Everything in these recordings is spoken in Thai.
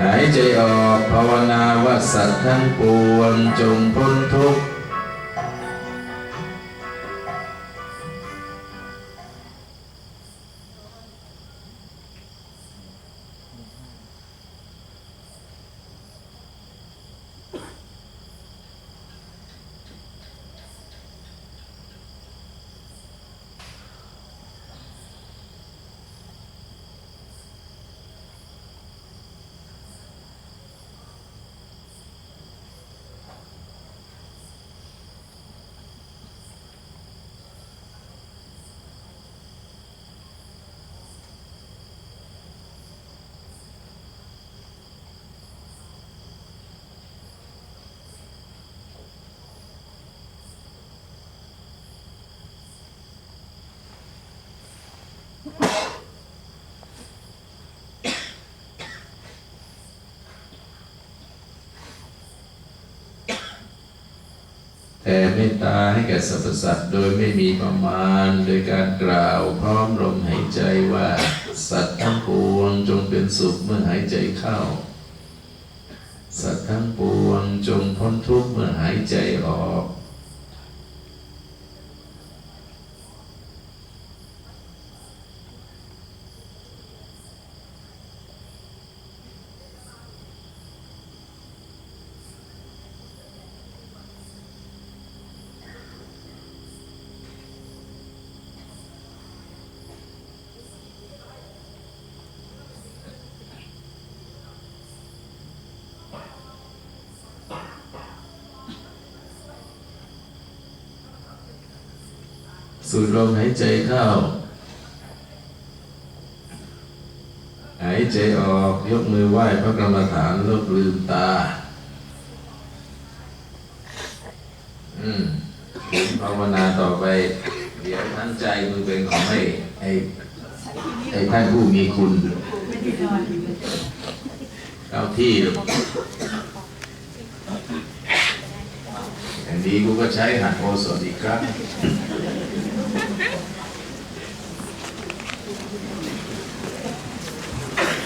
หายใจออกภาวนาว่าสัตว์ทั้งปวงจงพ้นทุกข์ แผ่เมตตาให้แก่สรรพสัตว์โดยไม่มีประมาณ โดยการกล่าวพร้อมลมหายใจว่า สัตว์ทั้งปวงจงเป็นสุขเมื่อหายใจเข้า สัตว์ทั้งปวงจงพ้นทุกข์เมื่อหายใจออก สูดลมหายใจเข้า หายใจออกยกมือไหว้พระกรรมฐานลบลืมตา อืมภาวนาต่อไป เดี๋ยวท่านใจมือเป็นของให้ไอ้ไอ้ท่านผู้มีคุณเอาที่อย่างนี้กูก็ใช้หัดโอสถอีกครับ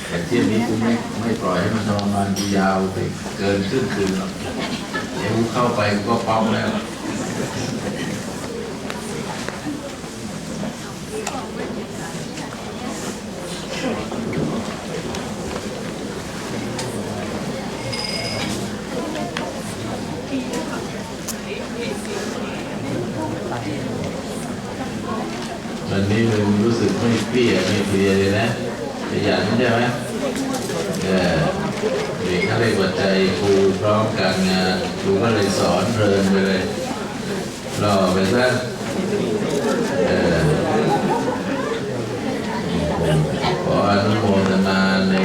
แต่เที่ยงนี้ กูไม่ไม่ปล่อยให้มันทรมานกูยาวไปเกินครึ่งคืนหรอกเดี๋ยวกูเข้าไปกูก็ป๊อกแล้ววันนี้มึงรู้สึกไม่เปรี้ยไม่เพลียเลยนะขยันใช่ไหม เด็กเขาเลยกว่าใจครูพร้อมการงานครูก็เลยสอนเพลินไปเลยรอไปซะเออขออนุโมทนาใน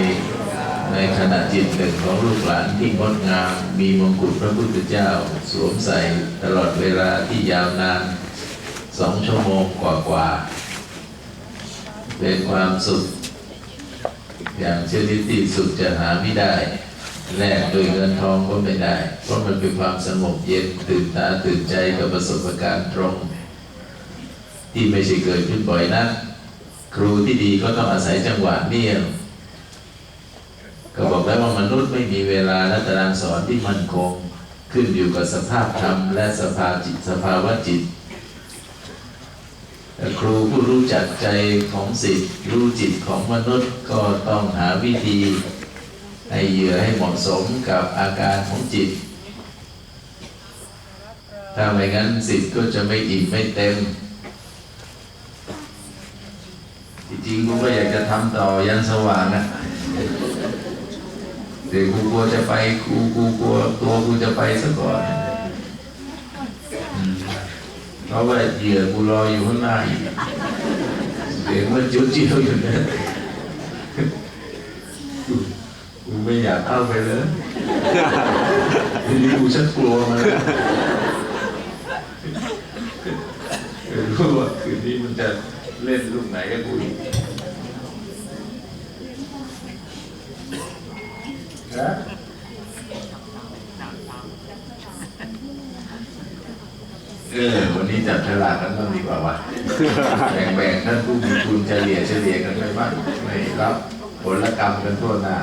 ในขณะจิตหนึ่งของลูกหลานที่งดงามมีมงกุฎพระพุทธเจ้า สวมใส่ตลอดเวลาที่ยาวนานสองชั่วโมงกว่าๆเป็นความสุข อย่างชนิดที่สุดจะหาไม่ได้ แลกโดยเงินทองก็ไม่ได้ เพราะมันเป็นความสงบเย็นตื่นตาตื่นใจกับประสบการณ์ตรง ที่ไม่ใช่เกิดขึ้นบ่อยนักครูที่ดีก็ต้องอาศัยจังหวะนี่ยก็บอกแล้วว่ามนุษย์ไม่มีเวลาและตารางสอนที่มั่นคง ขึ้นอยู่กับสภาพธรรมและสภาจิตสภาวะจิต ครูผู้รู้จักใจของสิทธิ์รู้จิตของมนุษย์ก็ต้องหาวิธีให้เหยื่อให้เหมาะสมกับอาการของจิต ถ้าไม่งั้นสิทธิ์ก็จะไม่อิ่มไม่เต็ม จริงๆกูก็อยากจะทำต่อยันสว่างนะแต่กูกลัวจะไปกูกูกลัวตัวกูจะไปซะก่อน ราะว่าเหยื่อกูรออยู่ข้างหน้าอีกเสียงมันจิ้วจิ้อยู่นะกูไม่อยากเข้าไปเลยทีนี้กูชักกลัวมันแล้วรู้ว่าคืนนี้มันจะเล่นลูกไหนกับกูนะ เออ วันนี้จับฉลากกันบ้างดีกว่าวะแบ่งๆท่านผู้มีทุนเฉลี่ยเฉลี่ยกันไปบ้างไม่รับผลกรรมกันทั่วหน้า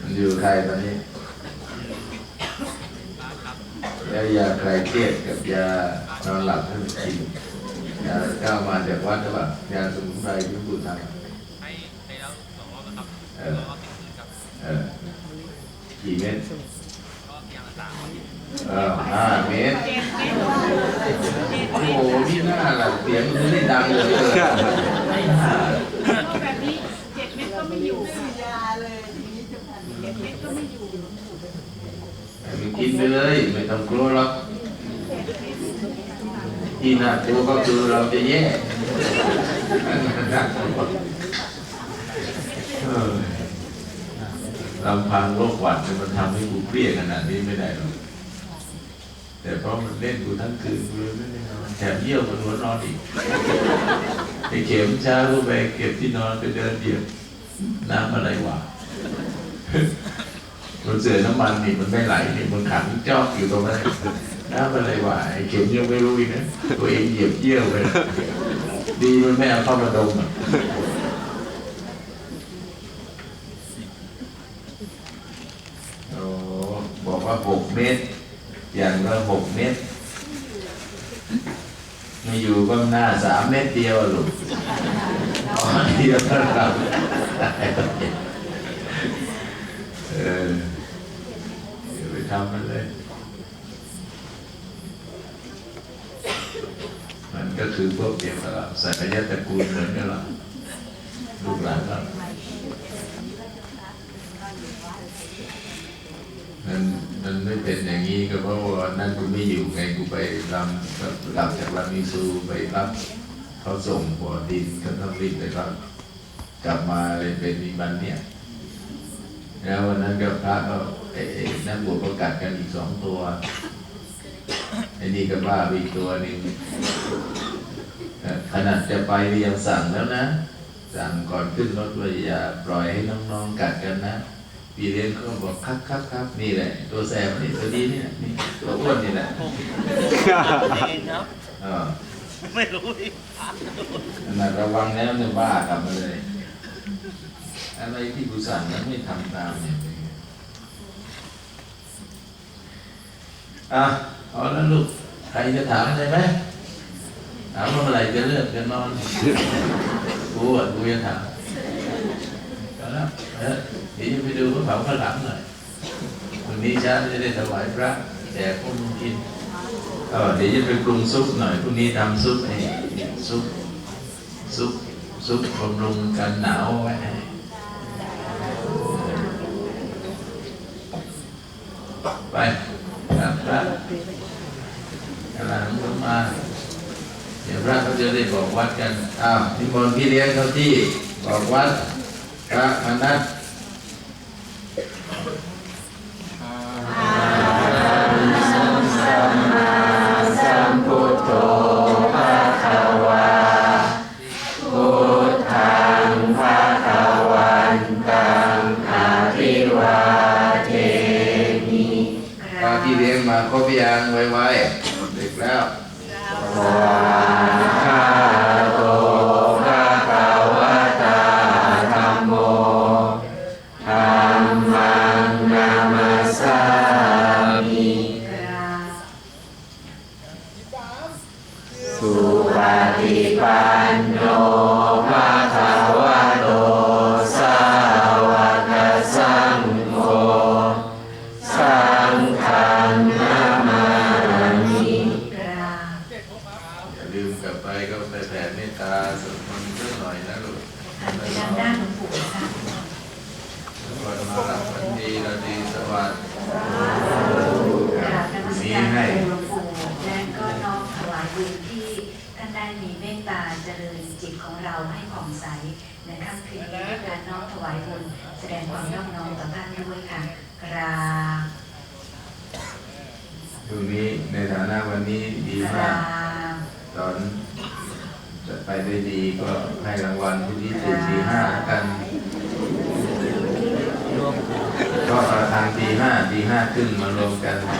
มันอยู่ใครตอนนี้ แล้วยาใครเครียดกับยานอนหลับให้มันกินยาก้าวมาจากวัดหรือเปล่ายาสมุนไพรที่พูดทำให้ในแล้วสองรอบ กี่เม็ดก็อย่างละสามเออห้าเมตร โอ้โหนี่น่าหลับเสียงมันไม่ได้ดังเลยแบบนี้เจ็ดเม็ดก็ไม่อยู่ยาเลยทีนี้จะผ่านเจ็ดเม็ดก็ไม่อยู่ให้มันกินไปเลย ไม่ต้องกลัวหรอกที่น่ากลัวก็คือเราจะแย่ ลำพังโรคหวัดเนี่ยมันทำให้กูเครียดขนาดนี้ไม่ได้หรอกแต่เพราะมันเล่นกูทั้งคืนกูเลยไม่ได้นอนแถมเยี่ยวมันหัวนอนอีกไอ้เข็มเช้าก็ไปเก็บที่นอนไปเดินเหยียบน้ำอะไรวะมันเสือน้ำมันนี่มันไม่ไหลนี่มันขังจอกอยู่ตรงนั้นน้ำอะไรวะไอ้เข็มยังไม่รู้อีกนะตัวเองเหยียบเยี่ยวไปดีมันไม่เอาเข้ามาดมอะโอ้บอก ว่าหกเมตร อย่างละหกเมตรไม่อยู่ก็หน้าสามเมตรเดียวลูกอ๋อเดียวเท่ากับเออไปทำมันเลย มันก็คือพวกเดียวกับเราสายยตระกูลเหมือนกันหรอลูกหลานเรามันมันไม่เป็นอย่างนี้ก็เพราะว่า นั่นกูไม่อยู่ไงกูไปรำก็กลับจากลามิซูไปรับเขาส่งหัวดินก็ต้องรีบไปรับกลับมาเลยเป็นมีบันเนี่ย แล้ววันนั้นก็พระก็ไอ้ไอ้นักบวชก็กัดกันอีกสองตัวไอ้นี่ก็บ้าไปอีกตัวหนึงเอ่อขนาดจะไปยังสั่งแล้วนะ สั่งก่อนขึ้นรถว่าอย่าปล่อยให้น้องๆกัดกันนะ พี่เลี้ยงก็บอกครับครับครับนี่แหละ ตัวแสบนี่ตัวดีนี่แหละนี่ตัวอ้วนนี่แหละเองครับเออไม่รู้ดิขนาดระวังแล้วเนี่ยบ้ากลับมาเลย อะไรที่กูสั่งแล้วไม่ทำตามเนี่ยเป็นไงอะเอาแล้วลูกใครจะถามอะไรไหมถามว่าเมื่อไหร่จะเลิกจะนอนกูอะกูจะถามเอาละ เดี๋ยวจะไปดูพระเผาข้างหลังหน่อยวันนี้เช้าจะได้ถวายพระแจกพวกมึงกินเออเดี๋ยวจะไปปรุงซุปหน่อยพรุ่งนี้ทำซุปไอ้ซุปซุปซุปบำรุงกันหนาวไว้ให้ไปกลับพระกำลังมาเดี๋ยวพระเขาจะได้บอกวัดกันอ้าวนิมนต์พี่เลี้ยงเขาที่บอกวัดพระมนัส สัมพุ ทโธภะคะวาพุทธังภะคะวันตังอะภิวาเทมิพระพี่เลี้ยงมาครบยังไวๆเด็กแล้ว วัสดิ์กาบนมัสการหลวงปู่และก็น้อมถวายบุญที่ท่านได้มีเมตตาเจริญจิตของเราให้ผ่องใสในค่ำคืนนี้การน้อมถวายบุญแสดงความนอบน้อมต่อท่านด้วยค่ะกราบช่วงนี้ในฐานะวันนี้ดีมารากตอนจะไปได้ดีก็ให้รางวัลที่นี้สี่สี่ห้ากัน ก็ประทานตีห้าตีห้าขึ้นมารวมกันค